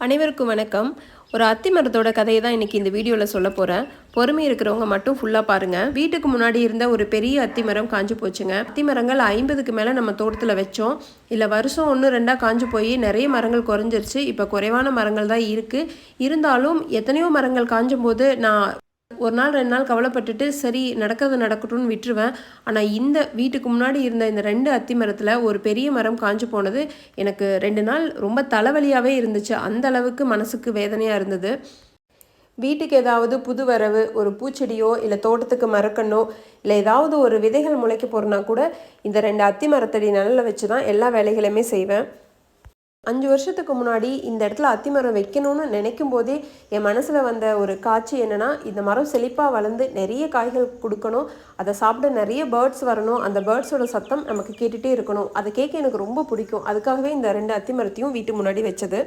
அனைவருக்கும் வணக்கம். ஒரு அத்தி மரத்தோட கதையை தான் இன்னைக்கு இந்த வீடியோவில் சொல்ல போகிறேன் பொறுமை இருக்கிறவங்க மட்டும் ஃபுல்லாக பாருங்கள் வீட்டுக்கு முன்னாடி இருந்த ஒரு பெரிய அத்தி மரம் காஞ்சு போச்சுங்க. அத்தி மரங்கள் ஐம்பதுக்கு மேலே நம்ம தோட்டத்தில் வச்சோம். இல்லை வருஷம் ஒன்று ரெண்டாக காஞ்சு போய் நிறைய மரங்கள் குறைஞ்சிருச்சு. இப்போ குறைவான மரங்கள் தான் இருக்குது இருந்தாலும் எத்தனையோ மரங்கள் காஞ்சும் போது நான் ஒரு நாள் ரெண்டு நாள் கவலைப்பட்டுட்டு சரி நடக்கிறது நடக்கட்டும்னு விட்டுருவேன். ஆனால் இந்த வீட்டுக்கு முன்னாடி இருந்த இந்த ரெண்டு அத்தி மரத்தில் ஒரு பெரிய மரம் காஞ்சு போனது எனக்கு ரெண்டு நாள் ரொம்ப தலைவலியாகவே இருந்துச்சு. அந்த அளவுக்கு மனசுக்கு வேதனையாக இருந்தது. வீட்டுக்கு ஏதாவது புது வரவு ஒரு பூச்செடியோ இல்லை தோட்டத்துக்கு மரக்கண்ணோ இல்லை ஏதாவது ஒரு விதைகள் முளைக்க போகிறனா கூட இந்த ரெண்டு அத்தி மரத்தடி நிழலில் வச்சு தான் எல்லா வேலைகளையுமே செய்வேன். அஞ்சு வருஷத்துக்கு முன்னாடி இந்த இடத்துல அத்திமரம் வைக்கணும்னு நினைக்கும் போதே என் மனசில் வந்த ஒரு காட்சி என்னென்னா இந்த மரம் செழிப்பாக வளர்ந்து நிறைய காய்கள் கொடுக்கணும். அதை சாப்பிட நிறைய பேர்ட்ஸ் வரணும். அந்த பேர்ட்ஸோட சத்தம் நமக்கு கேட்டுகிட்டே இருக்கணும். அதை கேட்க எனக்கு ரொம்ப பிடிக்கும். அதுக்காகவே இந்த ரெண்டு அத்திமரத்தையும் வீட்டு முன்னாடி வச்சது.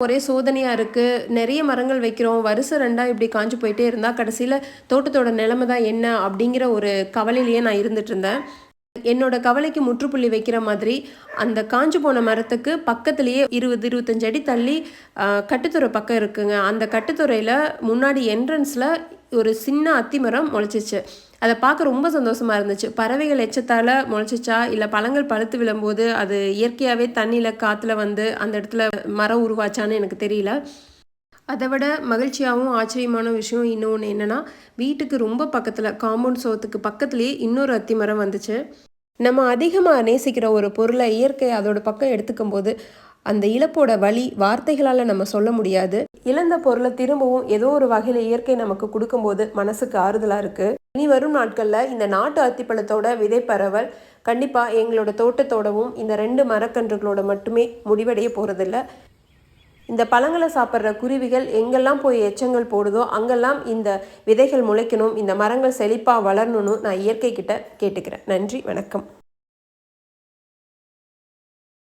ஒரே சோதனையாக இருக்குது நிறைய மரங்கள் வைக்கிறோம். வருஷம் ரெண்டாக இப்படி காஞ்சு போயிட்டே இருந்தால் கடைசியில் தோட்டத்தோட நிலைமை தான் என்ன அப்படிங்கிற ஒரு கவலையிலேயே நான் இருந்துட்டு இருந்தேன். என்னோட கவலைக்கு முற்றுப்புள்ளி வைக்கிற மாதிரி அந்த காஞ்சு போன மரத்துக்கு பக்கத்துலேயே இருபது இருபத்தஞ்சு அடி தள்ளி கட்டுத்துறை பக்கம் இருக்குங்க. அந்த கட்டுத்துறையில் முன்னாடி என்ட்ரன்ஸில் ஒரு சின்ன அத்தி மரம் முளைச்சிச்சு. அதை பார்க்க ரொம்ப சந்தோஷமாக இருந்துச்சு. பறவைகள் எச்சத்தால் முளைச்சிச்சா? இல்லை பழங்கள் பழுத்து விழும்போது அது இயற்கையாகவே தண்ணியில் காற்றுல வந்து அந்த இடத்துல மரம் உருவாச்சான்னு எனக்கு தெரியல. அதை விட மகிழ்ச்சியாகவும் ஆச்சரியமான விஷயம் இன்னொன்று என்னென்னா வீட்டுக்கு ரொம்ப பக்கத்தில் காம்பவுண்ட் சோத்துக்கு பக்கத்துலேயே இன்னொரு அத்தி மரம் வந்துச்சு. நம்ம அதிகமாக நேசிக்கிற ஒரு பொருளை இயற்கை அதோட பக்கம் எடுத்துக்கும் போது அந்த இழப்போட வழி வார்த்தைகளால் நம்ம சொல்ல முடியாது. இழந்த பொருளை திரும்பவும் ஏதோ ஒரு வகையில் இயற்கை நமக்கு கொடுக்கும்போது மனசுக்கு ஆறுதலாக இருக்குது இனி வரும் நாட்களில் இந்த நாட்டு அத்திப்பழத்தோட விதை பரவல் கண்டிப்பாக எங்களோட தோட்டத்தோடவும் இந்த ரெண்டு மரக்கன்றுகளோட மட்டுமே முடிவடைய போகிறதில்ல இந்த பழங்களை சாப்பிட்ற குருவிகள் எங்கெல்லாம் போய் எச்சங்கள் போடுதோ அங்கெல்லாம் இந்த விதைகள் முளைக்கணும் இந்த மரங்கள் செழிப்பாக வளரணும்னு நான் இயற்கை கிட்ட கேட்டுக்கிறேன். நன்றி வணக்கம்.